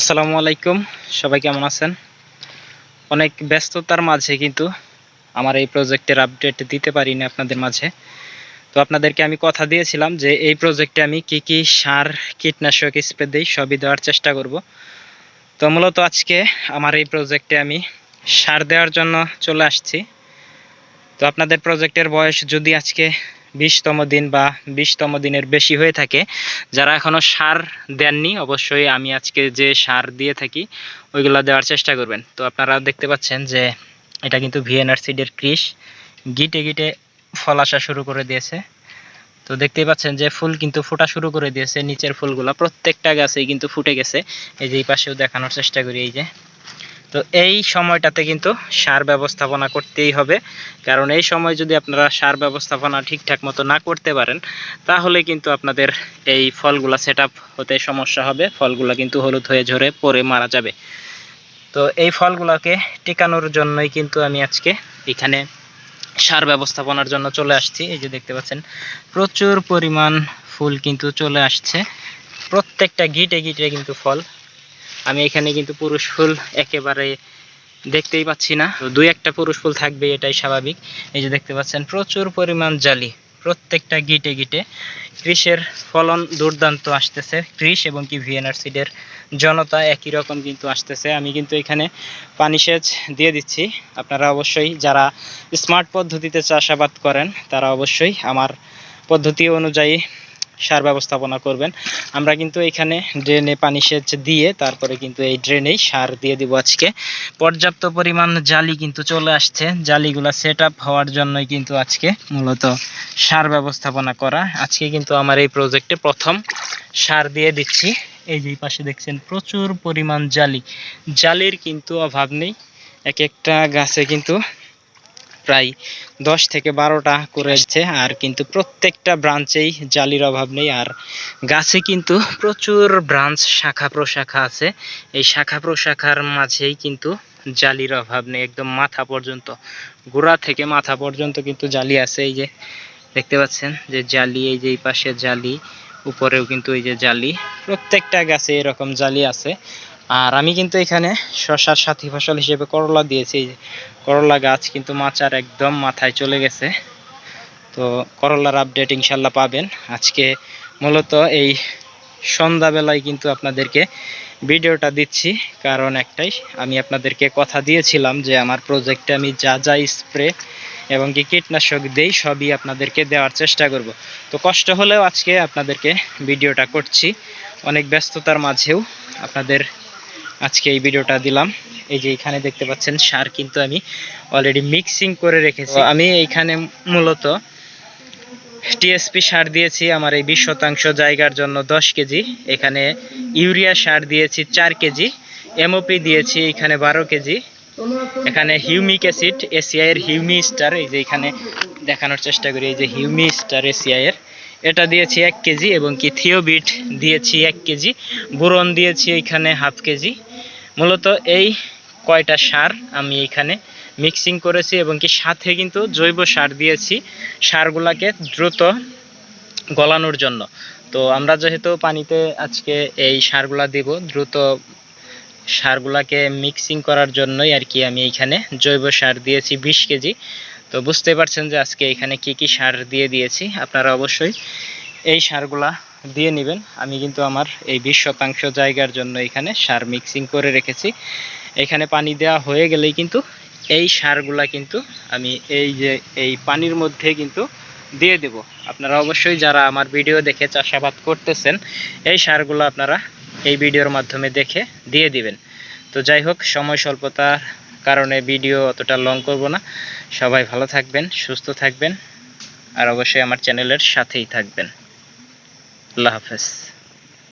আসসালামু আলাইকুম, সবাই কেমন আছেন? অনেক ব্যস্ততার মাঝে কিন্তু আমার এই প্রজেক্টের আপডেট দিতে পারিনি আপনাদের মাঝে। তো আপনাদেরকে আমি কথা দিয়েছিলাম যে এই প্রজেক্টে আমি কি কি সার, কীটনাশক স্প্রে দিই, সবই দেওয়ার চেষ্টা করব। তো মূলত আজকে আমার এই প্রজেক্টে আমি সার দেওয়ার জন্য চলে আসছি। তো আপনাদের প্রজেক্টের বয়স যদি আজকে বিশতম দিন বা বিশতম দিনের বেশি হয়ে থাকে। যারা এখনও সার দেননি, অবশ্যই আমি আজকে যে সার দিয়ে থাকি, ওইগুলো দেওয়ার চেষ্টা করবেন। তো আপনারা দেখতে পাচ্ছেন যে এটা কিন্তু ভিএনআর সিডের ক্রিস। গিটে গিটে ফল আসা শুরু করে দিয়েছে। তো দেখতেই পাচ্ছেন যে ফুল কিন্তু ফোটা শুরু করে দিয়েছে। নিচের ফুলগুলো প্রত্যেকটা গাছেই কিন্তু ফুটে গেছে। এই যে এই পাশেও দেখানোর চেষ্টা করি, এই যে। তো এই সময়টাতে কিন্তু সার ব্যবস্থাপনা করতেই হবে। কারণ এই সময় যদি আপনারা সার ব্যবস্থাপনা ঠিকঠাক মতো না করতে পারেন, তাহলে কিন্তু আপনাদের এই ফলগুলা সেট হতে সমস্যা হবে। ফলগুলা কিন্তু হলুদ হয়ে ঝরে পরে মারা যাবে। তো এই ফলগুলোকে টিকানোর জন্যই কিন্তু আমি আজকে এখানে সার ব্যবস্থাপনার জন্য চলে আসছি। এই যে দেখতে পাচ্ছেন, প্রচুর পরিমাণ ফুল কিন্তু চলে আসছে। প্রত্যেকটা গিটে গিটে কিন্তু ফল আমি এখানে কিন্তু পুরুষ ফুল একেবারে দেখতেই পাচ্ছি না। দুই একটা পুরুষ ফুল থাকবে, এটাই স্বাভাবিক। এই যে দেখতে পাচ্ছেন, প্রচুর পরিমাণ জালি। প্রত্যেকটা গিটে গিটে কৃষের ফলন দুর্দান্ত আসতেছে। কৃষ এবং কি ভিএনআর সিডের জনতা একই রকম কিন্তু আসতেছে। আমি কিন্তু এখানে পানি সেচ দিয়ে দিচ্ছি। আপনারা অবশ্যই যারা স্মার্ট পদ্ধতিতে চাষাবাদ করেন, তারা অবশ্যই আমার পদ্ধতি অনুযায়ী সার ব্যবস্থাপনা করবেন। আমরা কিন্তু এখানে ড্রেনে পানি সেচ দিয়ে তারপরে কিন্তু এই ড্রেনেই সার দিয়ে দিব আজকে। পর্যাপ্ত পরিমাণ জালি কিন্তু চলে আসছে। জালিগুলা সেট আপ হওয়ার জন্যই কিন্তু আজকে মূলত সার ব্যবস্থাপনা করা। আজকে কিন্তু আমার এই প্রজেক্টে প্রথম সার দিয়ে দিচ্ছি। এই যে পাশে দেখছেন প্রচুর পরিমাণ জালি। জালির কিন্তু অভাব নেই। এক একটা গাছে কিন্তু প্রায় দশ থেকে বারোটা করেছে আর কিন্তু প্রত্যেকটা ব্রাঞ্চেই জালির অভাব নেই, আর গাছে কিন্তু প্রচুর ব্রাঞ্চ শাখা প্রশাখা আছে। এই শাখা প্রশাখার মাঝেই কিন্তু জালির অভাব নেই, একদম মাথা পর্যন্ত, গোড়া থেকে মাথা পর্যন্ত কিন্তু জালি আছে। এই যে দেখতে পাচ্ছেন যে জালি, এই যে এই পাশে জালি, উপরেও কিন্তু এই যে জালি, প্রত্যেকটা গাছে এরকম জালি আছে। আর আমি কিন্তু এখানে শশার সাথী ফসল হিসেবে করলা দিয়েছি করলা গাছ কিন্তু মাচার একদম মাথায় চলে গেছে। তো করলার আপডেট ইনশাল্লাহ পাবেন। আজকে মূলত এই সন্ধ্যাবেলায় কিন্তু আপনাদেরকে ভিডিওটা দিচ্ছি, কারণ একটাই, আমি আপনাদেরকে কথা দিয়েছিলাম যে আমার প্রজেক্টে আমি যা যা স্প্রে এবং কি কীটনাশক দেই সবই আপনাদেরকে দেওয়ার চেষ্টা করব। তো কষ্ট হলেও আজকে আপনাদেরকে ভিডিওটা করছি। অনেক ব্যস্ততার মাঝেও আপনাদের আজকে এই ভিডিওটা দিলাম। এই যে এখানে দেখতে পাচ্ছেন সার কিন্তু আমি অলরেডি মিক্সিং করে রেখেছি। আমি এইখানে মূলত টিএসপি সার দিয়েছি আমার এই বিশ শতাংশ জায়গার জন্য দশ কেজি। এখানে ইউরিয়া সার দিয়েছি চার কেজি। এমওপি দিয়েছি এখানে বারো কেজি। এখানে হিউমিক অ্যাসিড এসিআই এর হিউমি স্টার এই যে এখানে দেখানোর চেষ্টা করি এই যে হিউমি স্টার এসিআই এর। এটা দিয়েছি এক কেজি এবং কি থিওবিট দিয়েছি এক কেজি। বোরন দিয়েছি এখানে হাফ কেজি। মূলত এই কয়টা সার আমি এখানে মিক্সিং করেছি এবং কি সাথে কিন্তু জৈব সার দিয়েছি সারগুলাকে দ্রুত গলানোর জন্য। তো আমরা যেহেতু পানিতে আজকে এই সারগুলা দিব, দ্রুত সারগুলাকে মিক্সিং করার জন্যই আর কি আমি এইখানে জৈব সার দিয়েছি বিশ কেজি। তো বুঝতে পারছেন যে আজকে এখানে কি কি সার দিয়ে দিয়েছি, আপনারা অবশ্যই এই সারগুলা দিয়ে নেবেন। আমি কিন্তু আমার এই বিশ শতাংশ জায়গার জন্য এখানে সার মিক্সিং করে রেখেছি। এখানে পানি দেওয়া হয়ে গেলেই কিন্তু এই সারগুলা কিন্তু আমি এই যে এই পানির মধ্যে কিন্তু দিয়ে দেব। আপনারা অবশ্যই যারা আমার ভিডিও দেখে চাষাবাদ করতেছেন, এই সারগুলো আপনারা এই ভিডিওর মাধ্যমে দেখে দিয়ে দিবেন। তো যাই হোক, সময় স্বল্পতার কারণে ভিডিও অতটা লং করব না। সবাই ভালো থাকবেন, সুস্থ থাকবেন, আর অবশ্যই আমার চ্যানেলের সাথেই থাকবেন। আল্লাহ হাফেজ।